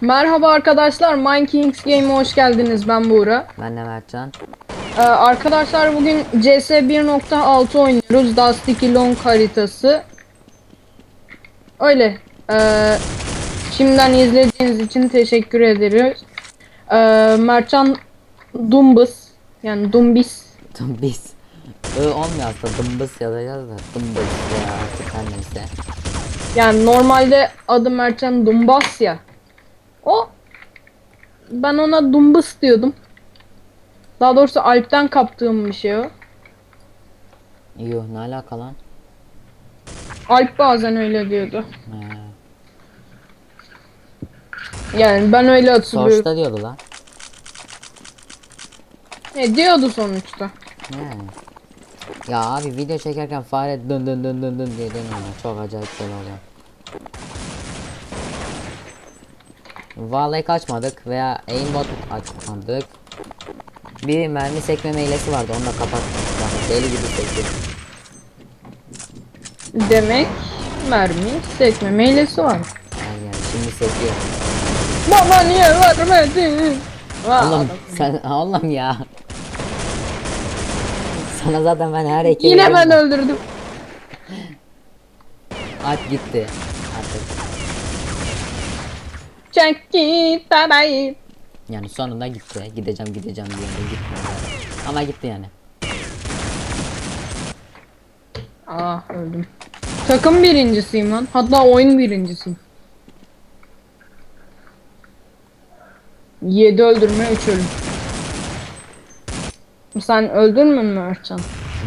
Merhaba arkadaşlar, Mind Kings Game'e hoş geldiniz. Ben Buğra. Ben de Mertcan. Ee, arkadaşlar bugün CS 1.6 oynuyoruz. Dust 2 Long haritası. Öyle. Ee, şimdiden izlediğiniz için teşekkür ederiz. Ee, Mertcan Dumbus yani Dumbis Dımbis. I olmuyor aslında dımbıs yazacağız da dımbıs ya artık her neyse. yani normalde adı Mertcan Dumbas ya. O ben ona Dumbus diyordum. Daha doğrusu Alp'ten kaptığım bir şey o. Yuh ne alaka lan? Alp bazen öyle diyordu. He. Yani ben öyle hatırlıyorum. Source'da diyordu lan. Ne diyordu sonuçta. He. Ya abi video çekerken fare dın dın dın dın dın diye dönüyor. Çok acayip böyle oluyor. Vallahi kaçmadık veya aimbot açmadık. Bir mermi sekme hilesi vardı onu da kapattık. Deli gibi sekti. Demek mermi sekme meylesi var. Yani, yani şimdi sekiyor. Baba niye vermedin? Oğlum sen oğlum ya. Sana zaten ben her ekibi Yine ben öldürdüm. At gitti. Çek git bebeğim. Yani sonunda gitti. Gideceğim gideceğim diye de gitmedi. Ama gitti yani. Ah öldüm. Takım birincisiyim lan. Hatta oyun birincisiyim. 7 öldürme 3 ölüm. Sen öldürmün mü Erçan?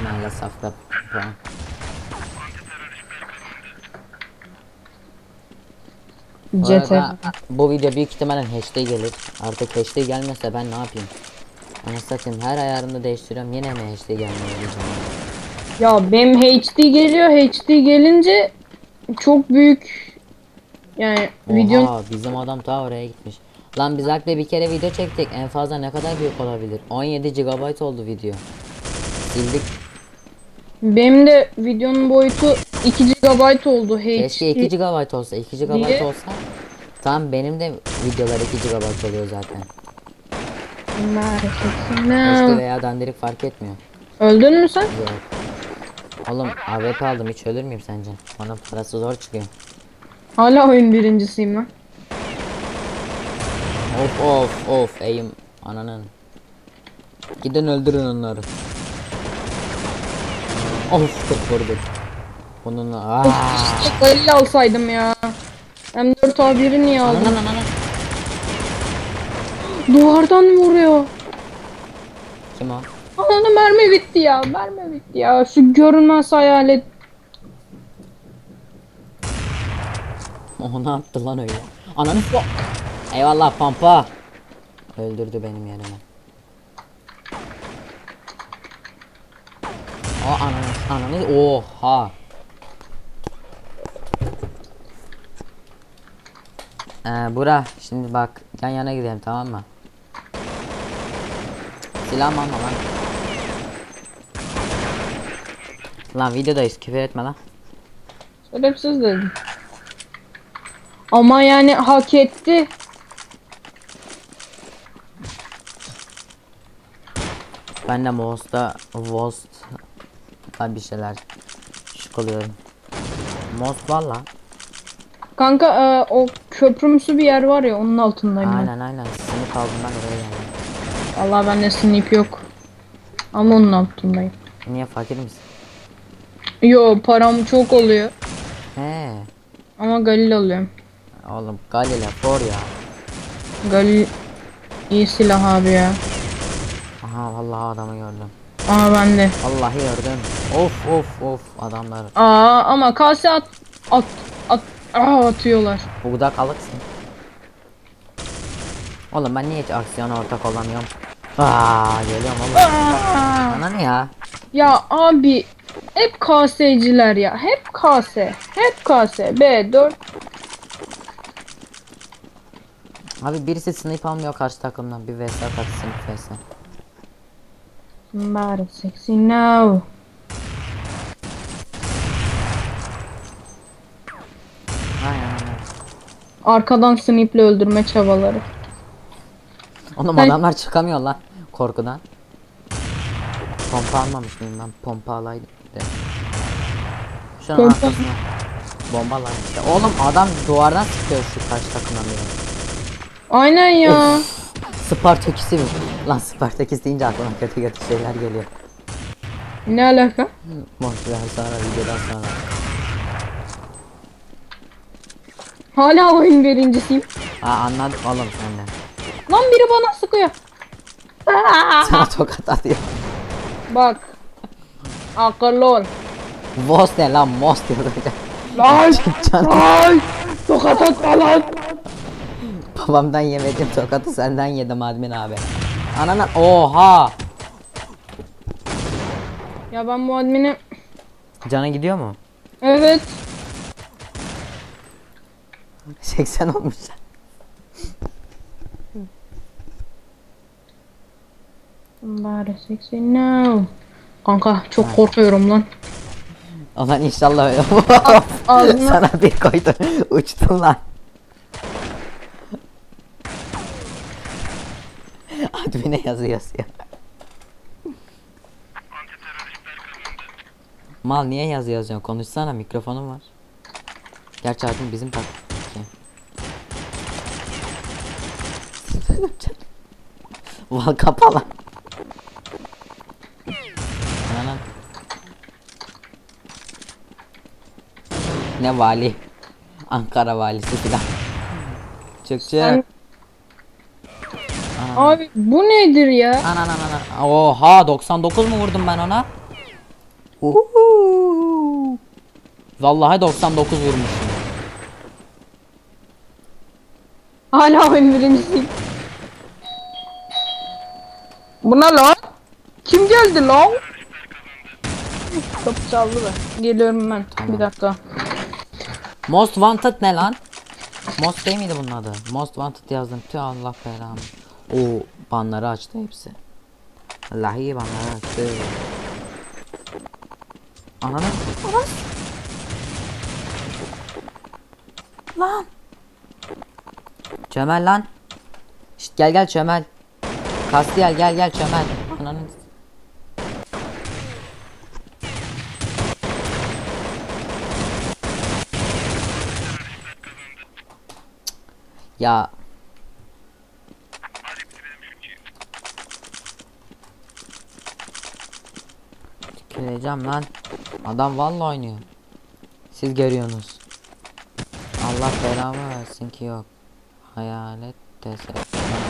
Maalesef de puan. Bu CT. arada bu video büyük ihtimalle HD gelir. Artık HD gelmezse ben ne yapayım? Satayım her ayarını değiştiriyorum yine mi HD gelmiyor diyeceğim. Ya benim HD geliyor. HD gelince çok büyük yani video Oha bizim adam ta oraya gitmiş. Lan biz Alp'le bir kere video çektik. En fazla ne kadar büyük olabilir? 17 GB oldu video. Sildik. benim de videonun boyutu 2 GB oldu Keşke 2 HD. GB olsa. 2 GB Niye? olsa. Tamam benim de videolar 2 GB oluyor zaten. Keşke Ne? veya dandirik fark etmiyor. Öldün mü sen? Yok. Oğlum AWP aldım hiç ölür müyüm sence? Bana parası zor çıkıyor. Hala oyun birincisiyim lan. Of of of eğim ananın. Gidin öldürün onları. Of çok vurduk. Bunun aaa. Keşke alsaydım ya. M4 A1'i niye aldım? Anan anan. Duvardan vuruyor. Kim o? Ananı mermi bitti ya. Mermi bitti ya. Şu görünmez hayalet. O ne yaptı lan öyle? Ananı Eyvallah pampa. Öldürdü benim yerime. O ananı ananı oha. Ee, Bura şimdi bak yan yana gidelim tamam mı? Silah alma lan. Lan videodayız küfür etme lan. Şerefsiz dedim. Ama yani hak etti. Ben de Most'ta Most bir şeyler şıkılıyorum. Most var lan. Kanka e, o köprümsü bir yer var ya onun altındayım ben. Aynen aynen. Sınıf aldım ben oraya geldim. Vallahi bende snip yok. Ama onun altındayım. Niye fakir misin? Yo param çok oluyor. He. Ama Galil alıyorum. Oğlum Galile for ya. Galil iyi silah abi ya. Aha vallahi adamı gördüm. Aa bende. Vallahi gördüm. Of of of adamlar. Aa ama kase at at aa, atıyorlar. Buğda kalıksın. Oğlum ben niye hiç aksiyona ortak olamıyorum? Aa geliyorum oğlum. Aa! Bana ne ya? Ya abi hep kaseciler ya. Hep kase. Hep kase. B4 Abi birisi snipe almıyor karşı takımdan. Bir vs atak snipe vs. Somebody sexy now. Aynen aynen. Arkadan sniple öldürme çabaları. Oğlum Hey. adamlar çıkamıyor lan korkudan. Pompa almamış mıyım ben? Pompa alaydım. bir de. Şunun Pompa. arkasına. Bomba lan işte. Oğlum adam duvardan sıkıyor şu karşı takımdan biri. Aynen ya. Spartaküs'ü mü? Lan Spartaküs deyince aklıma kötü kötü şeyler geliyor. Ne alaka? Ver sonra videodan sonra. Hala oyun birincisiyim. Aa anladım oğlum senden. Lan biri bana sıkıyor. Sana tokat atıyor. Bak. Akıllı ol. Vos ne lan mos hocam. Lan. Lan. Tokat atma lan. babamdan yemedim tokatı senden yedim admin abi. Anana oha. Ya ben bu admini... Cana gidiyor mu? Evet. 80 olmuş. Bari 80 no. Kanka çok korkuyorum lan. Ulan inşallah öyle. Sana bir koydu. Uçtun lan. Admin'e yazı yazıyor. Mal niye yazı yazıyorsun? Konuşsana mikrofonun var. Gerçi admin bizim tak. Val kapalı. Anan. Ne vali? Ankara valisi filan. Çık çık. Abi bu nedir ya? Anan anan anan. Oha 99 mu vurdum ben ona? Uhu. Vallahi 99 vurmuşum. Hala oyun birincisiyim. Bu ne lan? Kim geldi lan? Kapı çaldı da. Geliyorum ben. Bir dakika. Most Wanted ne lan? Most değil miydi bunun adı? Most Wanted yazdım. Tüh Allah belamı. O banları açtı hepsi. Allah iyi banları açtı. Ananı. Ananı. Lan. Çömel lan. Şşt gel gel çömel. Kastiyel gel gel çömel. Ananı. Ya. Tüküreceğim lan. Adam vallahi oynuyor. Siz görüyorsunuz. Allah belamı versin ki yok. Hayalet tesadüf.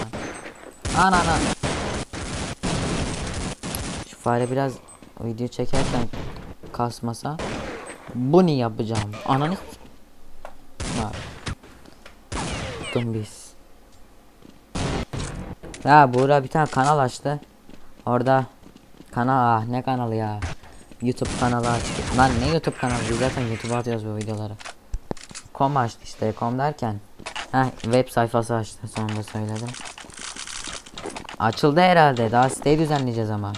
Ana ana. Şu fare biraz video çekerken kasmasa bunu yapacağım. Ananı Bak. Tuttum biz. Ya Buğra bir tane kanal açtı. Orada kanal ah ne kanalı ya. YouTube kanalı açtı. Lan ne YouTube kanalı? Biz zaten YouTube'a atıyoruz bu videoları. Com açtı işte. Com derken. Heh web sayfası açtı. Sonunda söyledim. Açıldı herhalde. Daha siteyi düzenleyeceğiz ama.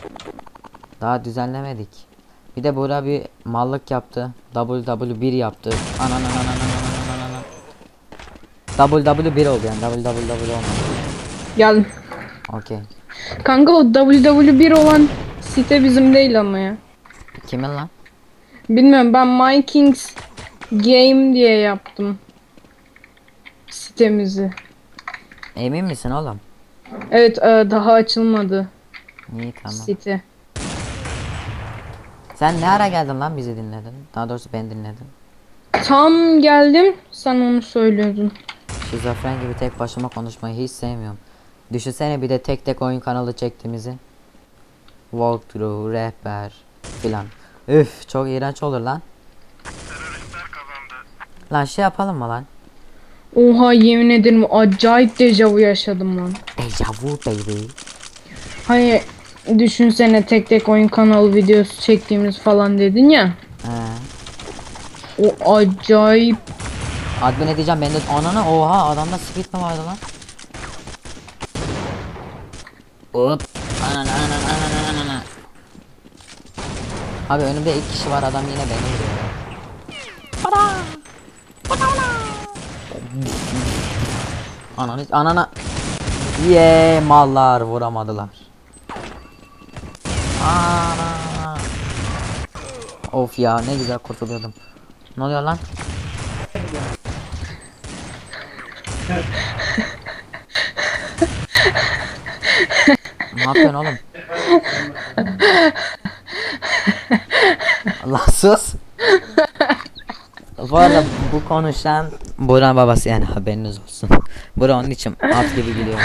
Daha düzenlemedik. Bir de Buğra bir mallık yaptı. WW1 yaptı. Anan anan anan anan anan anan. WW1 oldu yani. WWW olmadı. Geldim. Okey. Kanka o WW1 olan site bizim değil ama ya. Kimin lan? Bilmiyorum ben My Kings Game diye yaptım. Sitemizi. Emin misin oğlum? Evet e, daha açılmadı İyi tamam. site. Sen ne ara geldin lan bizi dinledin? Daha doğrusu ben dinledim. Tam geldim sen onu söylüyordun. Şizofren gibi tek başıma konuşmayı hiç sevmiyorum. Düşünsene bir de tek tek oyun kanalı çektiğimizi. Walkthrough, rehber filan. Üf çok iğrenç olur lan. Lan şey yapalım mı lan? Oha yemin ederim acayip dejavu yaşadım lan. Deja vu baby. Hani düşünsene tek tek oyun kanalı videosu çektiğimiz falan dedin ya. He. O acayip Admin edeceğim ben de anana oha adamda speed mi vardı lan? Hop. Anana anana anana anana. Abi önümde ilk kişi var adam yine beni vuruyor. Ananı anana. Ye mallar vuramadılar. Ana. Of ya ne güzel kurtuluyordum. Ne oluyor lan? ne yapıyorsun oğlum? Allah sus. Bu arada bu konuşan Buran babası yani haberiniz olsun. Buran onun için at gibi gidiyor.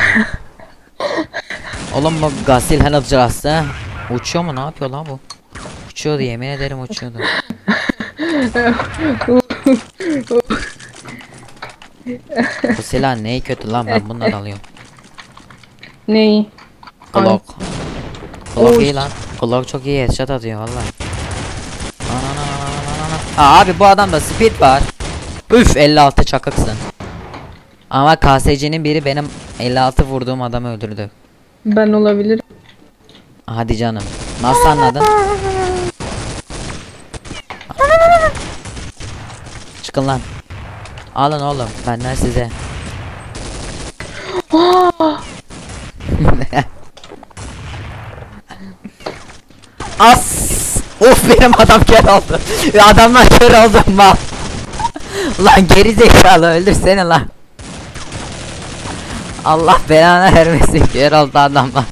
Oğlum bu Gasil Helal Uçuyor mu ne yapıyor lan bu? Uçuyordu yemin ederim uçuyordu. bu silah neyi kötü lan ben bundan alıyorum. Neyi? Glock. Glock iyi lan. Glock çok iyi headshot atıyor valla. Aa, abi bu adamda speed var. Üf 56 çakıksın. Ama KSC'nin biri benim 56 vurduğum adamı öldürdü. Ben olabilirim. Hadi canım. Nasıl anladın? Çıkın lan. Alın oğlum benden size. As! Of benim adam kör oldu. Adamlar kör oldu mal. lan geri zekalı öldürsene lan. Allah belanı vermesin kör oldu adamlar.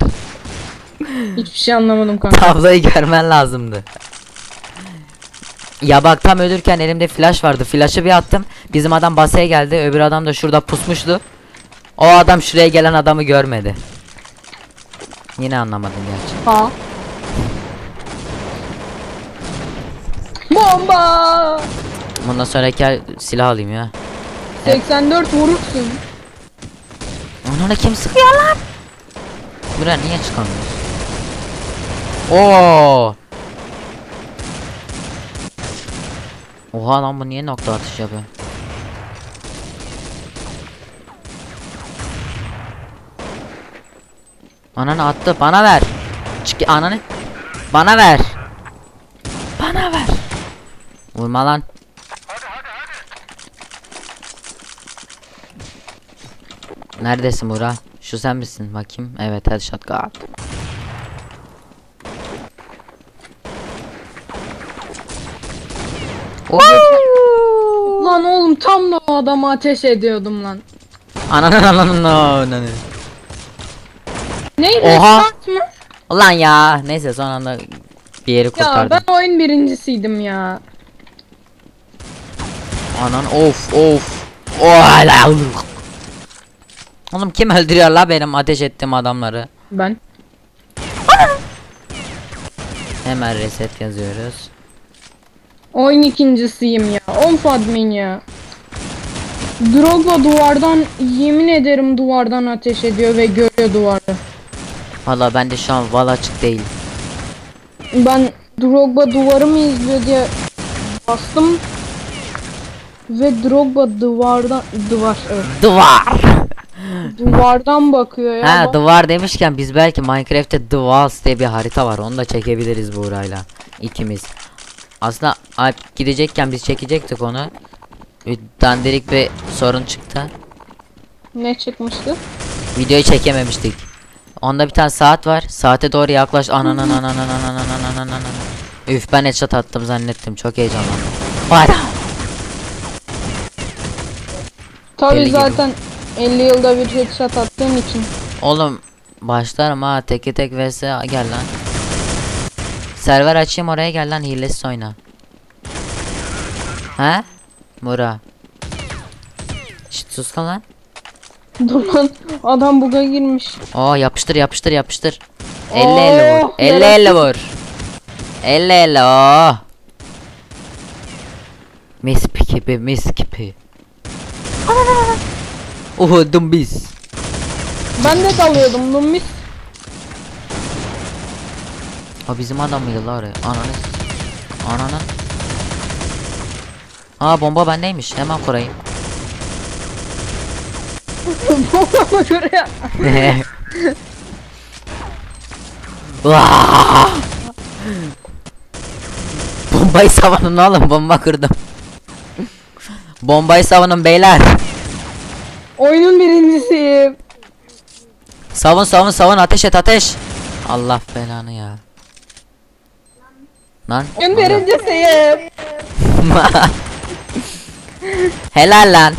Hiçbir şey anlamadım kanka. Tabloyu görmen lazımdı. Ya bak tam ölürken elimde flash vardı. Flash'ı bir attım. Bizim adam basaya geldi. Öbür adam da şurada pusmuştu. O adam şuraya gelen adamı görmedi. Yine anlamadım gerçi. Ha. Bomba! Bundan sonraki silah alayım ya. 84 vurursun. Onu kim sıkıyor lan? Buraya niye çıkamıyoruz? Oo. Oha lan bu niye nokta atış yapıyor? Ananı attı bana ver. Çık ananı. Bana ver. Bana ver. Vurma lan. Neredesin Bura? Şu sen misin? Bakayım. Evet headshot guard. Oo! Lan oğlum tam da o adama ateş ediyordum lan. Ananın. Neydi? Oha. Mı? Ulan ya. Neyse son anda bir yeri Ya kurtardım. ben oyun birincisiydim ya. Anan of of. Oh, Oğlum kim öldürüyor la benim ateş ettiğim adamları? Ben. Hemen reset yazıyoruz. Oyun ikincisiyim ya. Of admin ya. Drogba duvardan yemin ederim duvardan ateş ediyor ve görüyor duvarı. Valla ben de şu an val açık değil. Ben Drogba duvarı mı izliyor diye bastım. Ve Drogba duvardan duvar evet. Duvar. Duvardan bakıyor ya. Ha Bak- duvar demişken biz belki Minecraft'te The Walls diye bir harita var. Onu da çekebiliriz Buğra'yla. ikimiz. Aslında Alp gidecekken biz çekecektik onu. Bir dandirik bir sorun çıktı. ne çıkmıştı? Videoyu çekememiştik. Onda bir tane saat var. Saate doğru yaklaş. Anan anan anan anan anan anan anan anan. Üf ben headshot attım zannettim. Çok heyecanlandım. Vay. Tabi Deli gibi. Zaten 50 yılda bir headshot attığım için. Oğlum başlarım ha teke tek vs gel lan. Server açayım oraya gel lan hilesiz oyna. He? Mura. Şşt sus lan. Dur lan adam buga girmiş. Oo yapıştır yapıştır yapıştır. 50 Oo, 50 vur. 50 50 yarabbim. vur. 50 50 oh. Mis gibi mis gibi. Uhu dumbiz. Ben de dalıyordum Lummis. O bizim adam mıydı la oraya? Ananı. Ananın. Aa bomba bendeymiş. Hemen kurayım. Bomba şuraya. Vaa! Bombayı savunun oğlum bomba kırdım. Bombayı savunun beyler. Oyunun birincisiyim. Savun savun savun ateş et ateş. Allah belanı ya. Lan. Oyun oluyor? birincisiyim. Helal lan.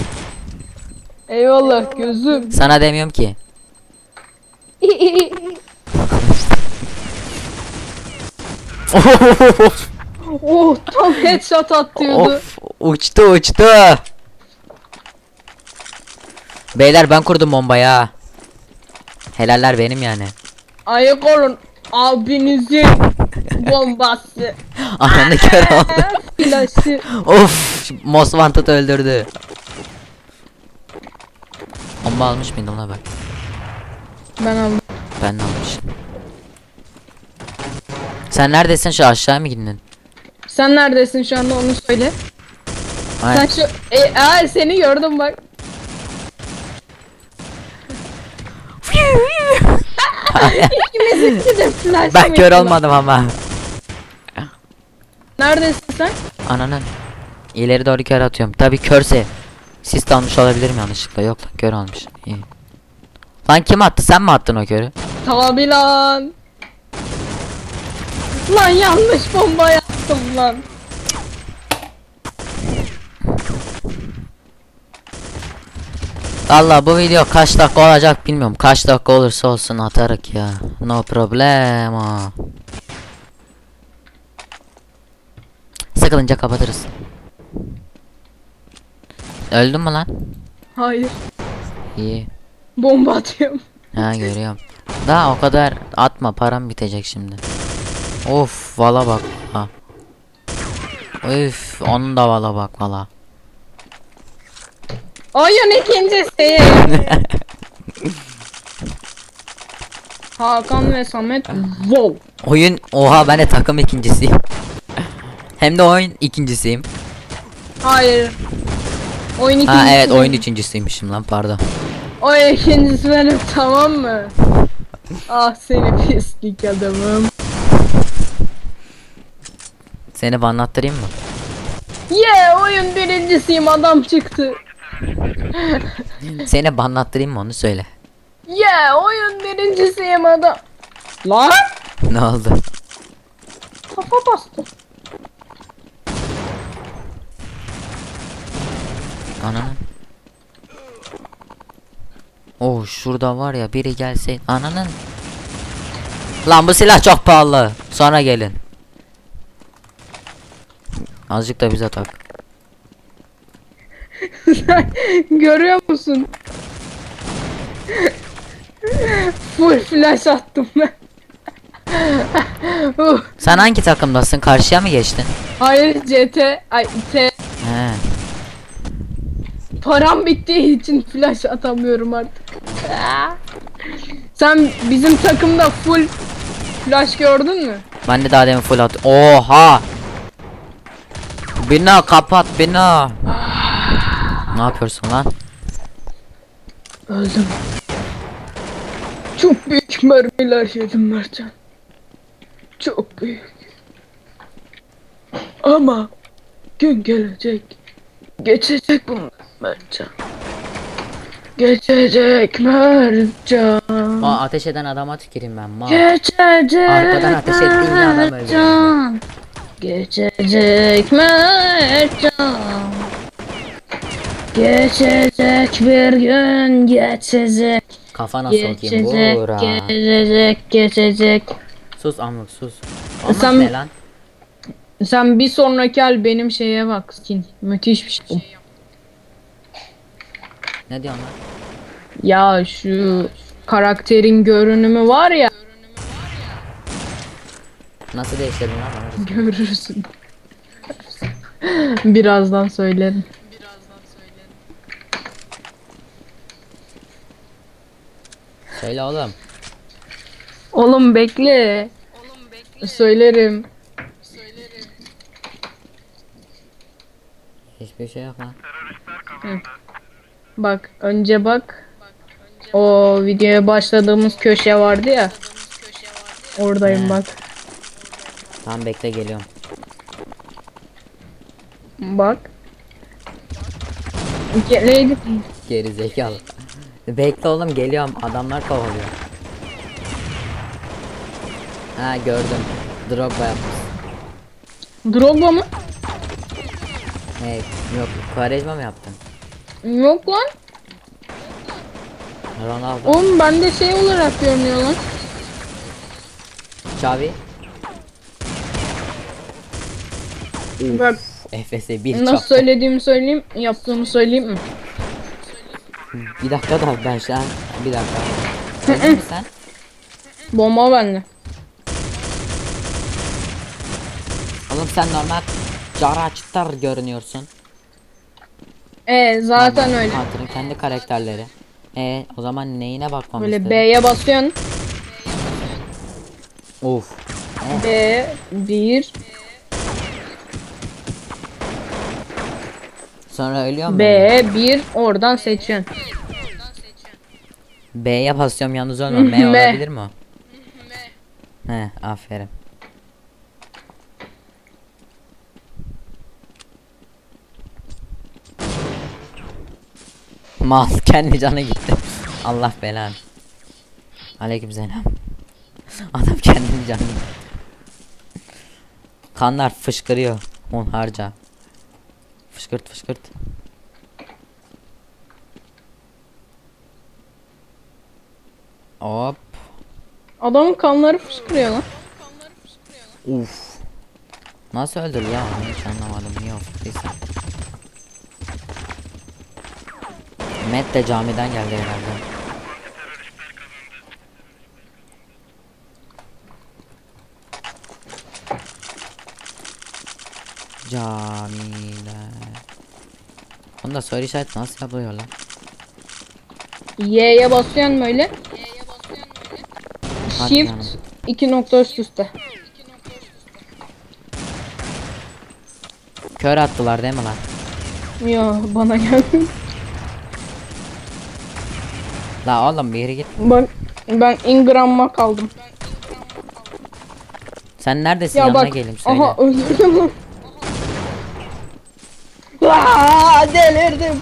Eyvallah gözüm. Sana demiyorum ki. oh tam headshot atıyordu. of uçtu uçtu. Beyler ben kurdum bombayı ha. Helaller benim yani. Ayık olun abinizin bombası. Ananı kör oldu. Flaşı. of Most Wanted öldürdü. Bomba almış mıydım la ben? Ben aldım. Ben de almışım. Sen neredesin şu aşağı mı gittin? Sen neredesin şu anda onu söyle. Ay, Sen şu e, aa, seni gördüm bak. Ben kör olmadım ama. Neredesin sen? Ananın. İleri doğru kör atıyorum. Tabi körse. Sis almış olabilirim yanlışlıkla. Yok lan kör almış. İyi. Lan kim attı? Sen mi attın o körü? Tabi lan. Lan yanlış bomba yaptım lan. Valla bu video kaç dakika olacak bilmiyorum. Kaç dakika olursa olsun atarık ya. No problemo. Sıkılınca kapatırız. Öldün mü lan? Hayır. İyi. Bomba atıyorum. Ha görüyorum. Daha o kadar atma param bitecek şimdi. Of vala bak. Ha. Üf onun da vala bak vala. Oyun ikincisi. Hakan ve Samet wow. Oyun oha ben de takım ikincisiyim. Hem de oyun ikincisiyim. Hayır. Oyun ikincisi. Ha evet oyun üçüncüsüymüşüm lan pardon. Oyun ikincisi benim tamam mı? ah seni pislik adamım. Seni banlattırayım mı? Yeah oyun birincisiyim adam çıktı. Seni banlattırayım mı onu söyle. Yeah oyun birincisiyim adam. Lan Ne oldu? kafa bastı. Ananın. Oh şurada var ya biri gelse ananın. Lan bu silah çok pahalı. Sonra gelin. Azıcık da bize tak. Sen görüyor musun? Full flash attım ben. Sen hangi takımdasın? Karşıya mı geçtin? Hayır CT ay T He. param bittiği için flash atamıyorum artık. Sen bizim takımda full flash gördün mü? Ben de daha demin full at. Oha! Bina kapat bina. ne yapıyorsun lan? Öldüm. Çok büyük mermiler yedim Mertcan. Çok büyük. Ama gün gelecek. Geçecek bunlar Mertcan. Geçecek Mertcan. Aa ateş eden adama tüküreyim ben mal. Geçecek Arkadan ateş ettiğin ya adam öldü. Mertcan. Geçecek Mertcan. Geçecek bir gün geçecek. Kafana sokayım Geçecek, vura. geçecek, geçecek. Sus amık sus. Amık Sen- ne lan? Sen bir sonraki el benim şeye bak skin. Müthiş bir şey. Ne diyorsun lan? Ya şu karakterin görünümü var ya Nasıl değiştirdin lan görürsün. Birazdan söylerim. Söyle oğlum. Oğlum bekle. Söylerim. Hiçbir şey yok lan. Bak önce bak. O videoya başladığımız köşe vardı ya. Oradayım He. bak. Tamam bekle geliyorum. Bak. Geleydi. Geri zekalı. Bekle oğlum geliyorum. Adamlar kovalıyor. Ha gördüm. Drogba yapmış. Drogba mı? Ne? Yok. Quaresma mı yaptın? Yok lan. Ronaldo. Oğlum bende şey olarak görünüyor lan. Xavi. Bak Efes'e bir nasıl çarptı. söylediğimi söyleyeyim, yaptığımı söyleyeyim mi? Bir dakika da ben şu an bir dakika. Öldün mü sen? Bomba bende. Oğlum sen normal cara çıtar görünüyorsun. E zaten öyle. Hunter'ın kendi karakterleri. E o zaman neyine bakmamız Böyle? B'ye basıyorsun. Of. B 1 sonra ölüyor mu? B 1 oradan seçiyorsun. B'ye basıyorum yalnız ölmem. M olabilir mi o? He aferin. Mal kendi canı gitti. Allah belanı. Aleykümselam. Adam kendini canı gitti. Kanlar fışkırıyor. Hunharca. Fışkırt fışkırt. Hop. Adamın kanları fışkırıyor lan. Uf. Nasıl öldür ya? Hiç anlamadım. Niye ofisteyse. Matt de camiden geldi herhalde. Camiler. Bunda soru işareti nasıl yapılıyor lan? Y'ye basıyorsun böyle. Hadi Shift canım. 2 nokta üst üste. Kör attılar değil mi lan? Yo bana geldi. La oğlum bir yere git. Bak ben Ingram'a kaldım. Sen neredesin Ya yanına bak. geleyim söyle. Aha öldürdüm. Aa, delirdim.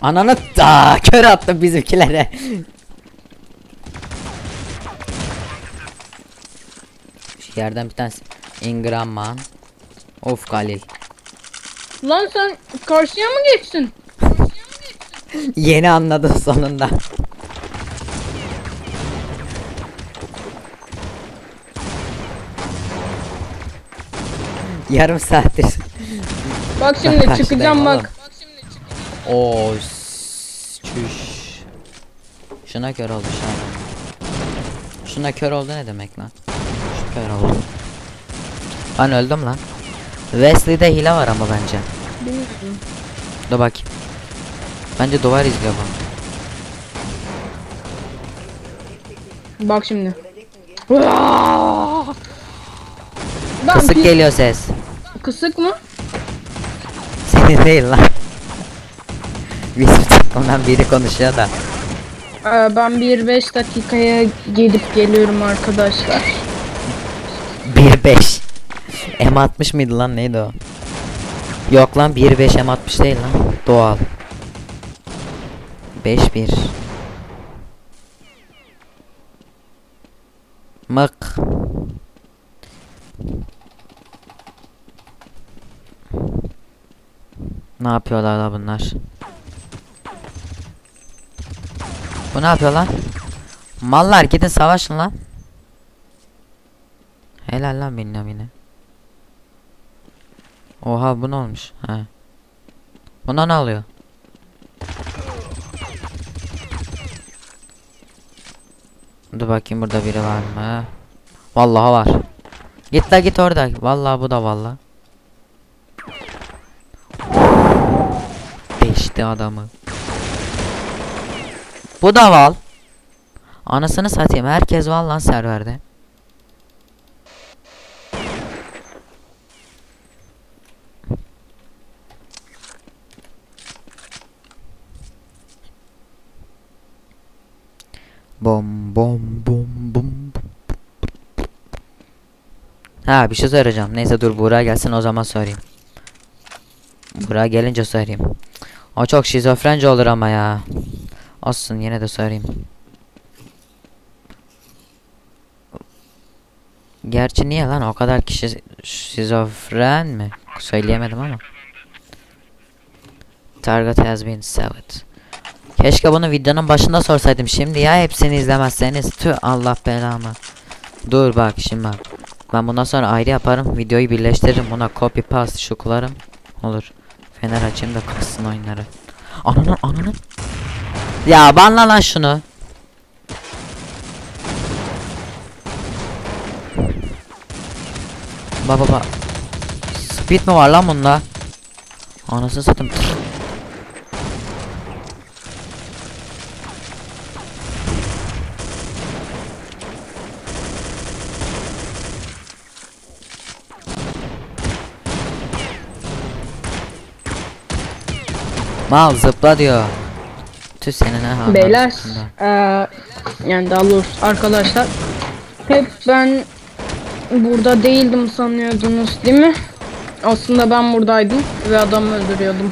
Ananı da kör attı bizimkilere. Şu yerden bir tanesi Ingram man. Of Galil. Lan sen karşıya mı geçtin? Yeni anladım sonunda. Yarım saattir. Bak şimdi çıkacağım bak. Oo s- çüş. Şuna kör oldu şu an. Şuna kör oldu ne demek lan? Kör oldu. Ben öldüm lan. Wesley'de hile var ama bence. Bilmiyorum. Dur bakayım. Bence duvar izliyor bu. Bak şimdi. Kısık geliyor ses. Kısık mı? Senin değil lan. Bizim takımdan biri konuşuyor da. Ee, ben bir 5 dakikaya gelip geliyorum arkadaşlar. 1.5 M60 mıydı lan neydi o? Yok lan 1.5 M60 değil lan. Doğal. 5-1 Mık Ne yapıyorlar la bunlar? Bu ne yapıyor lan? Mallar gidin savaşın lan. Helal lan benim yine. Oha bu ne olmuş? He. Buna ne oluyor? Dur bakayım burada biri var mı? Vallahi var. Git la git orada. Vallahi bu da vallahi. Beşti adamı. Bu da val. Anasını satayım. Herkes val lan serverde. Bom bom bom bom. Ha bir şey soracağım. Neyse dur Buğra gelsin o zaman sorayım. Buğra gelince sorayım. O çok şizofrence olur ama ya. Olsun yine de sorayım. Gerçi niye lan o kadar kişi şizofren mi? Söyleyemedim ama. Target has been severed. Keşke bunu videonun başında sorsaydım. Şimdi ya hepsini izlemezseniz tüh Allah belamı. Dur bak şimdi bak. Ben bundan sonra ayrı yaparım. Videoyu birleştiririm. Buna copy paste şuklarım. Olur. Fener açayım da kıssın oyunları. Ananın ananın. Ya banla lan şunu. Baba baba. Speed mi var lan bunda? Anasını satayım. Mal zıpla diyor. Tüh senin ha. Beyler, eee, yani daha doğrusu arkadaşlar, hep ben burada değildim sanıyordunuz değil mi? Aslında ben buradaydım ve adamı öldürüyordum.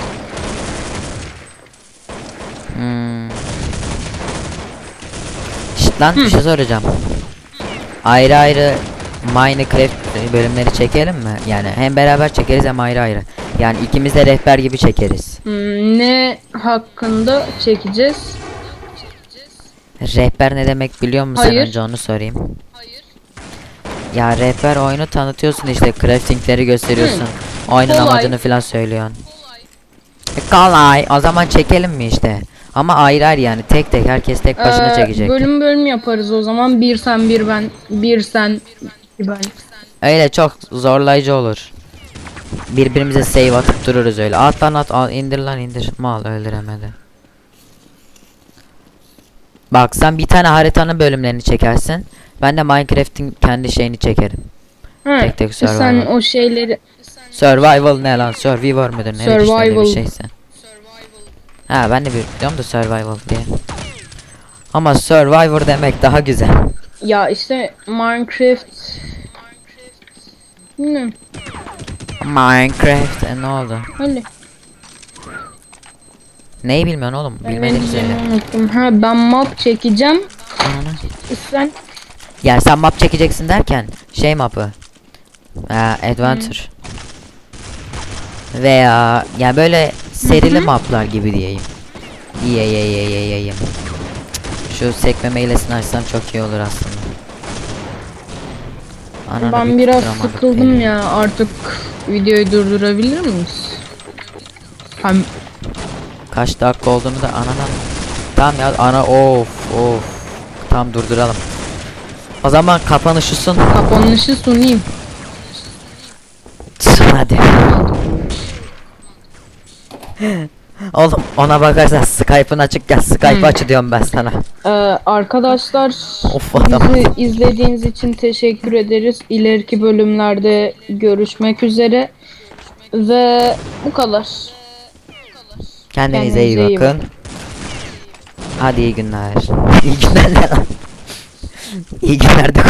Hmm. Şşt lan bir şey soracağım. Ayrı ayrı Minecraft bölümleri çekelim mi? Yani hem beraber çekeriz hem ayrı ayrı. Yani ikimiz de rehber gibi çekeriz. Hmm, ne hakkında çekeceğiz? Rehber ne demek biliyor musun sen Hayır. önce onu sorayım. Ya rehber oyunu tanıtıyorsun işte craftingleri gösteriyorsun. Oyunun Kolay. amacını falan söylüyorsun. E, kolay. O zaman çekelim mi işte? Ama ayrı ayrı yani tek tek herkes tek başına Eee, çekecek. Bölüm bölüm yaparız o zaman. Bir sen bir ben, bir sen bir ben. Öyle çok zorlayıcı olur. Birbirimize save atıp dururuz öyle. At lan at al indir lan indir. Mal öldüremedi. Bak sen bir tane haritanın bölümlerini çekersin. Ben de Minecraft'in kendi şeyini çekerim. Ha, Tek tek sen survival. o şeyleri Survival ne lan? Survivor mudur? Ne Survival. bir şeyse. Ha ben de biliyorum da survival diye. Ama survivor demek daha güzel. ya işte Minecraft Bilmiyorum. Minecraft e, ne oldu? Öyle. Neyi bilmiyorsun oğlum? Söyle. unuttum. Ha ben map çekeceğim. Ananı. Sen Yani sen map çekeceksin derken şey mapı. Aa, adventure. Veya ya böyle serili maplar gibi diyeyim. İyi iyi iyi iyi iyi. Şu sekme meylesini açsam çok iyi olur aslında. Ananı ben bir biraz sıkıldım beni. ya. Artık videoyu durdurabilir miyiz? Hem Kaç dakika olduğunu da anana. Tamam ya ana of of. Tam durduralım. O zaman kapanışı sun. kapanışı sunayım. Hadi. Oğlum ona bakarsan Skype'ın açık ya Skype Hmm. açı diyorum ben sana. Ee, arkadaşlar Of adam. bizi izlediğiniz için teşekkür ederiz. İleriki bölümlerde görüşmek üzere. Ve bu kadar. Kendinize Kendinize iyi iyi bakın. Hadi iyi günler. İyi günler lan? İyi günler de.